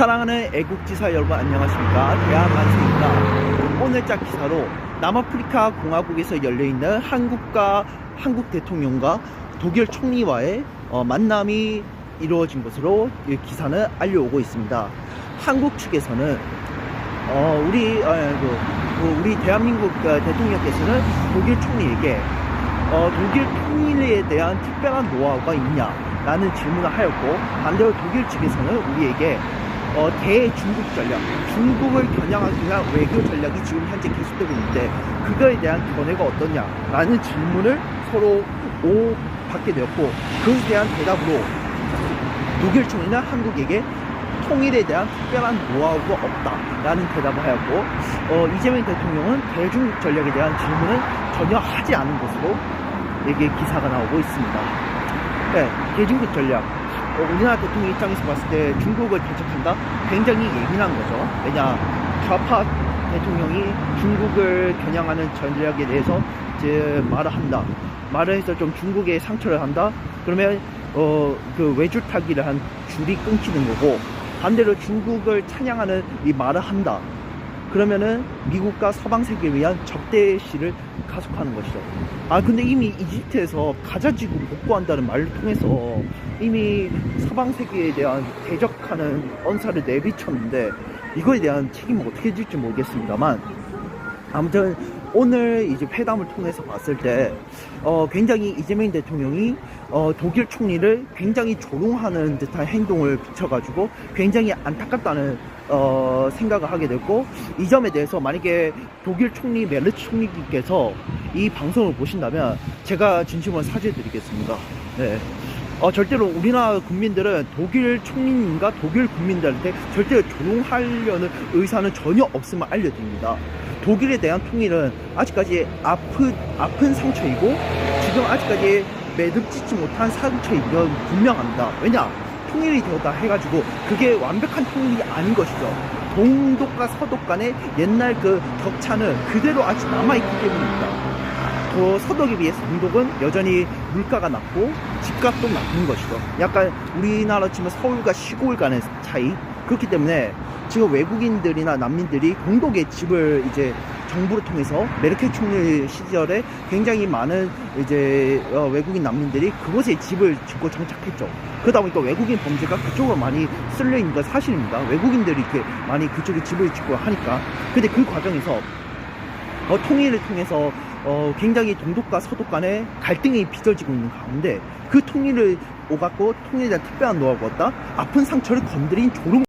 사랑하는 애국지사 여러분 안녕하십니까? 대한만수입니다. 오늘자 기사로 남아프리카 공화국에서 열려있는 한국과 한국 대통령과 독일 총리와의 어, 만남이 이루어진 것으로 이 기사는 알려오고 있습니다. 한국 측에서는 어, 우리 어, 그, 그 우리 대한민국 어, 대통령께서는 독일 총리에게 어, 독일 통일에 대한 특별한 노하우가 있냐 라는 질문을 하였고 반대로 독일 측에서는 우리에게 어, 대중국 전략, 중국을 겨냥하기 위한 외교 전략이 지금 현재 계속되고 있는데 그거에 대한 견해가 어떠냐라는 질문을 서로 오 받게 되었고 그것에 대한 대답으로 독일 총리는 한국에게 통일에 대한 특별한 노하우가 없다라는 대답을 하였고 어, 이재명 대통령은 대중국 전략에 대한 질문은 전혀 하지 않은 것으로 이게 기사가 나오고 있습니다. 네, 대중국 전략. 어, 우리나라 대통령 입장에서 봤을 때 중국을 대적한다? 굉장히 예민한 거죠. 왜냐, 좌파 대통령이 중국을 겨냥하는 전략에 대해서 이제 말을 한다. 말을 해서 좀 중국에 상처를 한다? 그러면, 어, 그 외줄타기를 한 줄이 끊기는 거고, 반대로 중국을 찬양하는 이 말을 한다. 그러면은 미국과 서방 세계를 위한 적대시를 가속하는 것이죠. 아 근데 이미 이집트에서 가자지구 복구한다는 말을 통해서 이미 서방 세계에 대한 대적하는 언사를 내비쳤는데 이거에 대한 책임은 어떻게 질지 모르겠습니다만 아무튼 오늘 이제 회담을 통해서 봤을 때 어, 굉장히 이재명 대통령이 어, 독일 총리를 굉장히 조롱하는 듯한 행동을 비춰가지고 굉장히 안타깝다는 어, 생각을 하게 됐고 이 점에 대해서 만약에 독일 총리 메르츠 총리께서 이 방송을 보신다면 제가 진심으로 사죄드리겠습니다. 네. 어, 절대로 우리나라 국민들은 독일 총리님과 독일 국민들한테 절대로 조롱하려는 의사는 전혀 없음을 알려드립니다. 독일에 대한 통일은 아직까지 아픈, 아픈 상처이고 지금 아직까지 매듭짓지 못한 상처인 건 분명합니다. 왜냐? 통일이 되었다 해가지고 그게 완벽한 통일이 아닌 것이죠. 동독과 서독 간의 옛날 그 격차는 그대로 아직 남아있기 때문입니다. 더 서독에 비해서 동독은 여전히 물가가 낮고 집값도 낮은 것이죠. 약간 우리나라 치면 서울과 시골 간의 차이. 그렇기 때문에 지금 외국인들이나 난민들이 동독에 집을 이제 정부를 통해서 메르켈 총리 시절에 굉장히 많은 이제 어, 외국인 난민들이 그곳에 집을 짓고 정착했죠. 그러다 보니까 외국인 범죄가 그쪽으로 많이 쓸려 있는 건 사실입니다. 외국인들이 이렇게 많이 그쪽에 집을 짓고 하니까. 근데 그 과정에서 어, 통일을 통해서 어, 굉장히 동독과 서독 간의 갈등이 빚어지고 있는 가운데 그 통일을 오갔고 통일에 대한 특별한 노하우가 없다? 아픈 상처를 건드린 조롱